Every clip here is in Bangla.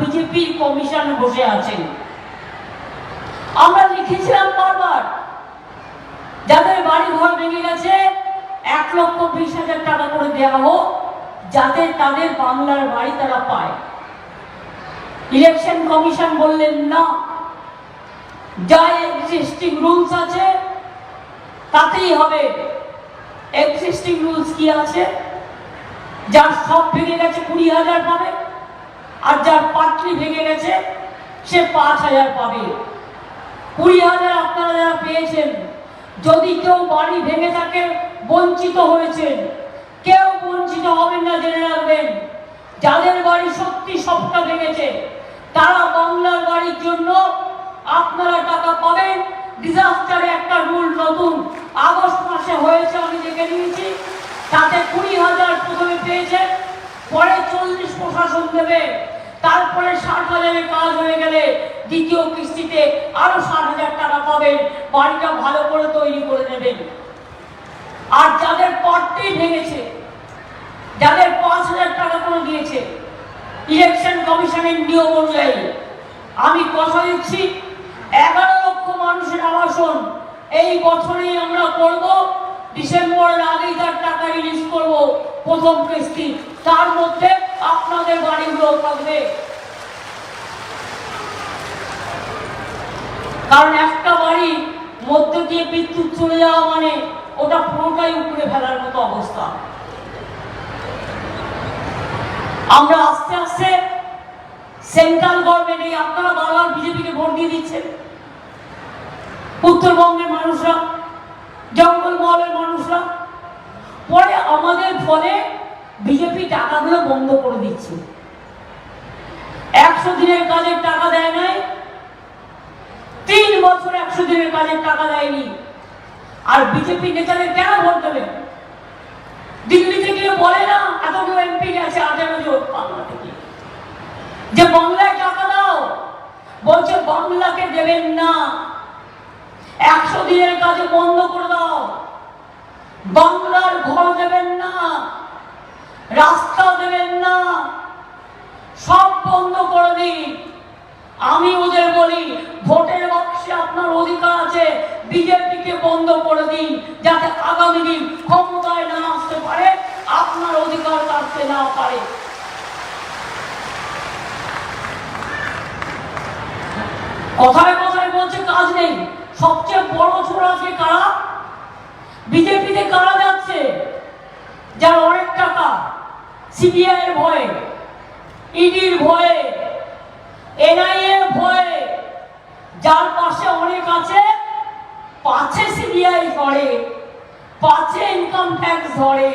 বিজেপির কমিশনে বসে আছেন আমরা লিখেছিলাম বারবার, যাদের বাড়ি ঘর ভেঙে গেছে, এক লক্ষ বিশ হাজার টাকা করে দেওয়া হোক, যাতে তাদের বাংলার বাড়ি তারা পায়। ইলেকশন কমিশন বললেন, না, যা এক্সিস্টিং রুলস আছে, তাতেই হবে। এক্সিস্টিং রুলস কি আছে? যার সব ভেঙে গেছে কুড়ি হাজার পাবে আর যার পাটলি ভেঙে গেছে, সে পাঁচ হাজার পাবে। কুড়ি হাজার আপনারা যারা পেয়েছেন, যদি কেউ বাড়ি ভেঙে থাকে, বঞ্চিত হয়েছেন, কেউ বঞ্চিত হবেন না, জেনে রাখবেন, যাদের বাড়ি সত্যি সবটা ভেঙেছে, তারা বাংলার বাড়ির জন্য আপনারা টাকা পাবেন। ডিজাস্টারে একটা রুল নতুন। আগস্ট মাসে হয়েছে, আমি দেখে নিয়েছি। তাতে কুড়ি হাজার প্রথমে পেয়েছেন পরে চল্লিশ প্রশাসন দেবে। তারপরে ষাট হাজারের কাজ হয়ে গেলে দ্বিতীয় কিস্তিতে আরও ষাট হাজার টাকা পাবেন। বাড়িটা ভালো করে তৈরি করে নেবেন। আর যাদের পটটি ভেঙেছে, যাদের পাঁচ হাজার টাকা করে দিয়েছে ইলেকশন কমিশনের নিয়ম অনুযায়ী, আমি কথা দিচ্ছি, এগারো লক্ষ মানুষের আবাসন এই বছরেই আমরা করব। ডিসেম্বরের আগেই তার টাকা রিলিজ করব প্রথম কিস্তি, তার মধ্যে আপনাদের বাড়িগুলো থাকবে। কারণ একটা বাড়ি মধ্য দিয়ে বিদ্যুৎ চলে যাওয়া মানে ওটা পুরোটাই উপরে ফেলার মতো অবস্থা। আমরা আস্তে আস্তে সেন্ট্রাল গভর্নমেন্ট এই আপনারা বারবার বিজেপিকে ভোট দিয়ে দিচ্ছেন। উত্তরবঙ্গের মানুষরা জঙ্গলমহলের মানুষরা, পরে আমাদের ফলে বিজেপি টাকাগুলো বন্ধ করে দিচ্ছে। একশো দিনের কাজের টাকা দেয় নাই বছর একশো দিনের কাজের টাকা দেয়নি। আর বিজেপি নেতাদের কেন ভোট দেবে? দিল্লিতে গিয়ে বলে না, এতগুলো এমপি গেছে আঠারো জন বাংলা থেকে যে বাংলায় টাকা দাও, বলছে বাংলাকে দেবেন না। একশো দিনের কাজে বন্ধ করে দাও। বাংলার ঘর দেবেন না, রাস্তা দেবেন না সব বন্ধ করে দিন আমি ওদের বলি ভোটের বাক্সে আপনার অধিকার আছে বিজেপিকে বন্ধ করে দিন, যাতে আগামী দিন ক্ষমতায় না আসতে পারে, আপনার অধিকার কাটতে না পারে। কথায় কথায় বলছে, কাজ নেই। সবচেয়ে বড় ছোড়া আজকে কারা? বিজেপিতে কারা যাচ্ছে? যার অনেক টাকা সিবিআই এর ভয়ে, ইডির ভয়ে এনআইএ ভয়ে, যার পাশে অনেক আছে পাছে সিবিআই ধরে, পাছে ইনকাম ট্যাক্স ধরে,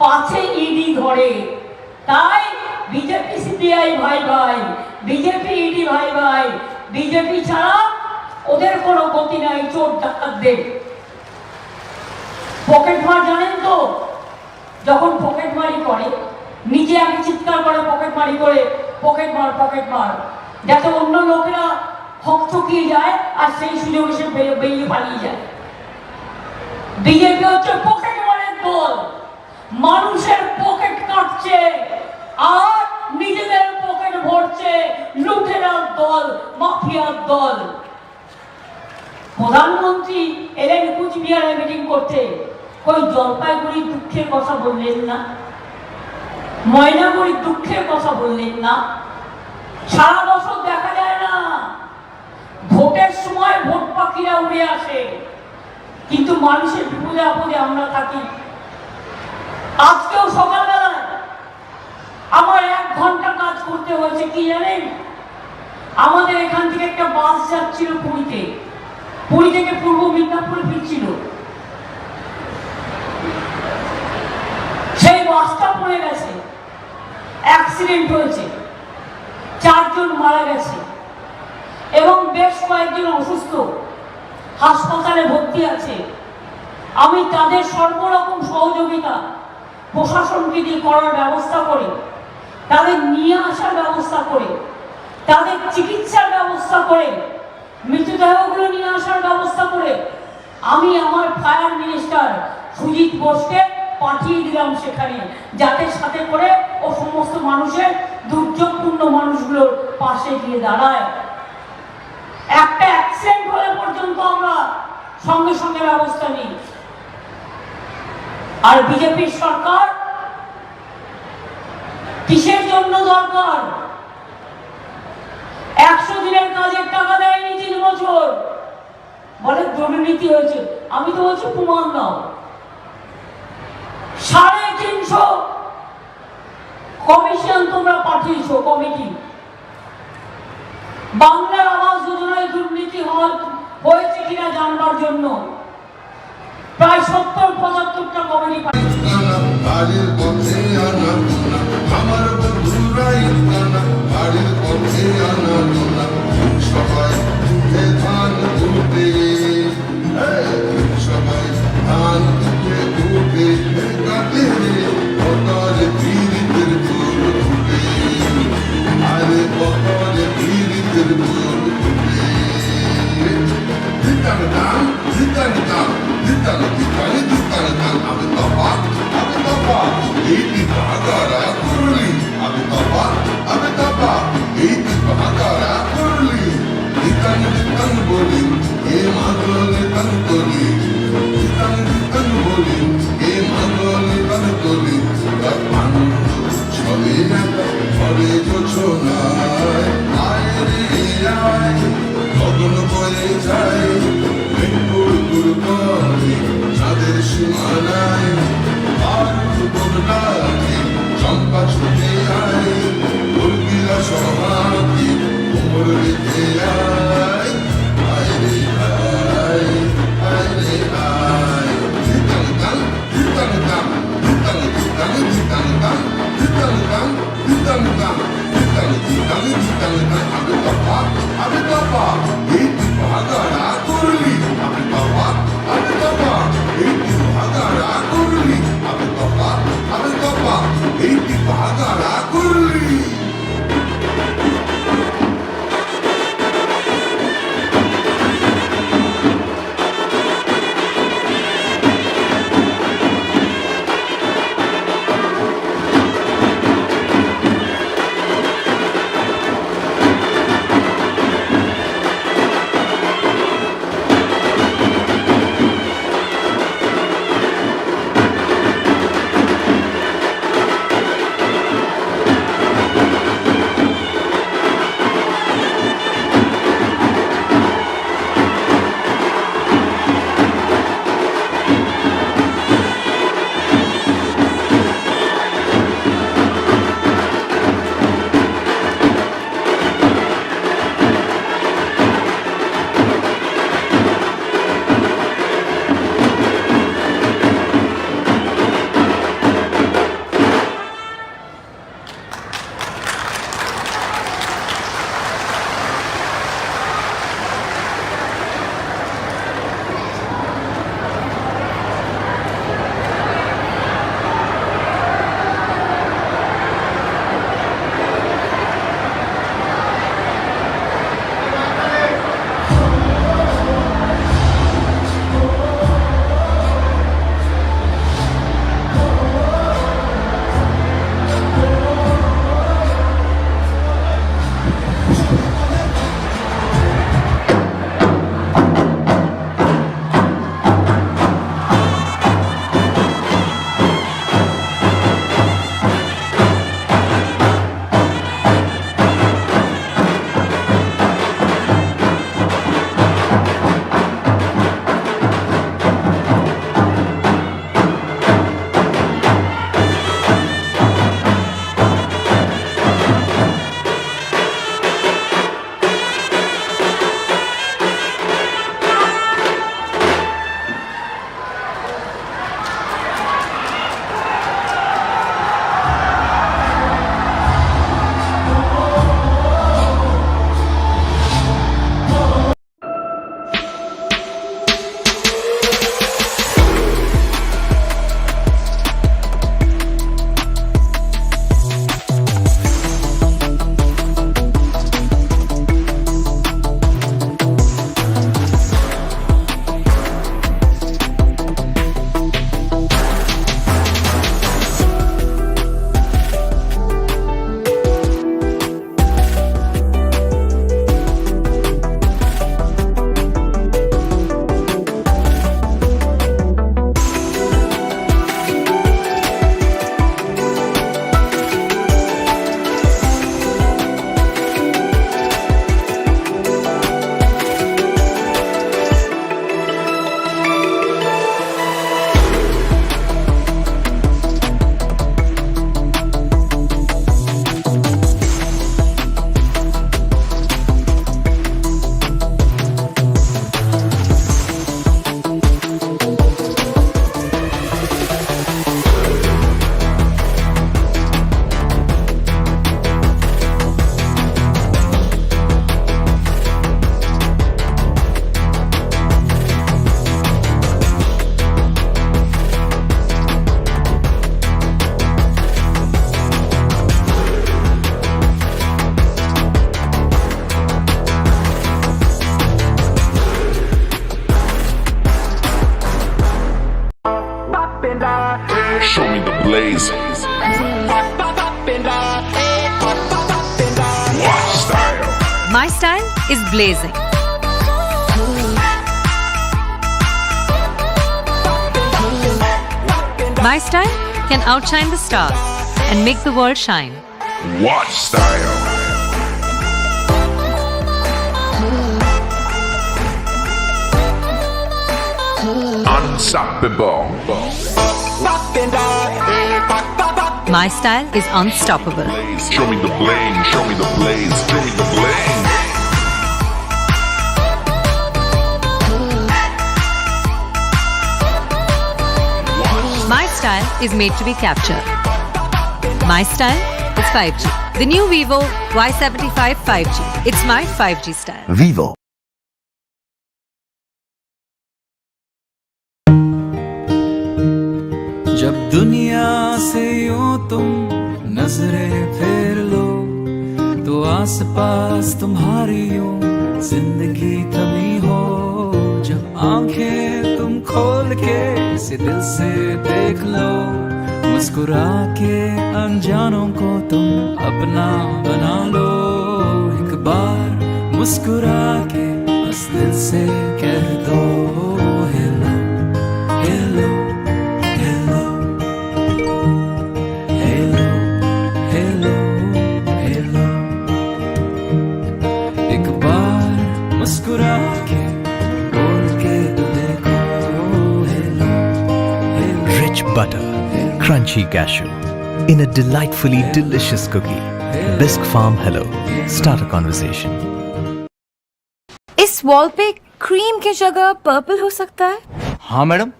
পাছে ইডি ধরে। তাই বিজেপি সিবিআই ভাই ভাই, বিজেপি ইডি ভাই ভাই, বিজেপি ছাড়া ওদের কোনো গতি নাই, চোর ডাকাতদের। পকেট মার জানেন তো, যখন পকেট মারি করে, নিজে আমি চিৎকার করে পকেট মারি করে, পকেট মার পকেট মার। যাতে অন্য লোকেরা যায়, আর সেই বেরিয়ে পালিয়ে যায়। বিজেপি হচ্ছে পকেট মারের দল মানুষের পকেট কাটছে, আর নিজেদের পকেট ভরছে দল, মাফিয়ার দল। প্রধানমন্ত্রী এলেন কুচবিহারে মিটিং করতে। ওই জলপাইগুড়ির দুঃখের কথা বললেন না? ময়নাগুড়ির দুঃখের কথা বললেন না? সারা বছর ভোটের সময় ভোট পাখিরা উড়ে আসে। কিন্তু মানুষের বিপদে আপদে আমরা থাকি। আজকেও সকালবেলায় আমার এক ঘণ্টা কাজ করতে হয়েছে, কি জানেন? আমাদের এখান থেকে একটা বাস যাচ্ছিল পুরীতে। পুরী থেকে পূর্ব মিদনাপুরে ফিরছিল। সেই বাসটা পড়ে গেছে। অ্যাক্সিডেন্ট হয়েছে। চারজন মারা গেছে। এবং বেশ কয়েকজন অসুস্থ। হাসপাতালে ভর্তি আছে। আমি তাদের সর্বরকম সহযোগিতা প্রশাসনকে দিয়ে করার ব্যবস্থা করে। তাদের নিয়ে আসার ব্যবস্থা করে। তাদের চিকিৎসার ব্যবস্থা করে, মৃতদেহগুলো নিয়ে আসার ব্যবস্থা করে আমি আমার ফায়ার মিনিস্টার সুজিত বোসকে পাঠিয়ে দিলাম সেখানে যাতে সাথে করে ও সমস্ত মানুষের দুর্যোগপূর্ণ মানুষগুলোর পাশে গিয়ে দাঁড়ায়। পর্যন্ত আমরা সঙ্গে সঙ্গে ব্যবস্থা নিই। আর বিজেপির সরকার কিসের জন্য দরকার? একশো দিনের কাজের টাকা দেয়নি তিন বছর। বলে দুর্নীতি হয়েছে। আমি তো বলছি প্রমাণ দাও সাড়ে তিনশো কমিশন তোমরা পাঠিয়েছো, কমিটি। বাংলার আবাস যোজনায় দুর্নীতি হওয়ার হয়েছে কিনা জানবার জন্য। প্রায় সত্তর পঁচাত্তরটা গোনা আমার এই বিভাগারা করলি আমি তপা আমি তপা এই দিতান দিতান বলি এ মাগলে তান কলি দিতান দিতান বলি এ মাগলে তান কলি আনন্দ ছড়ে ছড়ে যোছনায় আয় রে আয় গগন বয়ে যায় ನಲಿಸುತ್ತಲ್ಲ ಅದು ತಪ್ಪ ಅದು ತಪ್ಪ ಈ ಭಾಗಡ ಕುರುಳಿ Show me the blaze. My style is blazing. My style can outshine the stars and make the world shine. Watch style. Unstoppable. My style is unstoppable. Show me the bling, show me the blaze, show me the bling. My style is made to be captured. My style is 5G. The new Vivo Y75 5G. It's my 5G style. Vivo दुनिया से यूँ तुम नज़रें फेर लो तो आस पास तुम्हारी यूँ ज़िंदगी थमी हो। जब आँखें तुम खोल के इसे दिल से देख लो मुस्कुरा के अनजानों को तुम अपना बना लो। एक बार मुस्कुरा के बस दिल से कह दो। butter, crunchy cashew in a delightfully delicious cookie. Bisque Farm Hello. Start a conversation. इस वॉल पे क्रीम की जगह पर्पल हो सकता है हाँ मैडम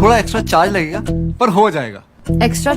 थोड़ा एक्स्ट्रा चार्ज लगेगा पर हो जाएगा एक्स्ट्रा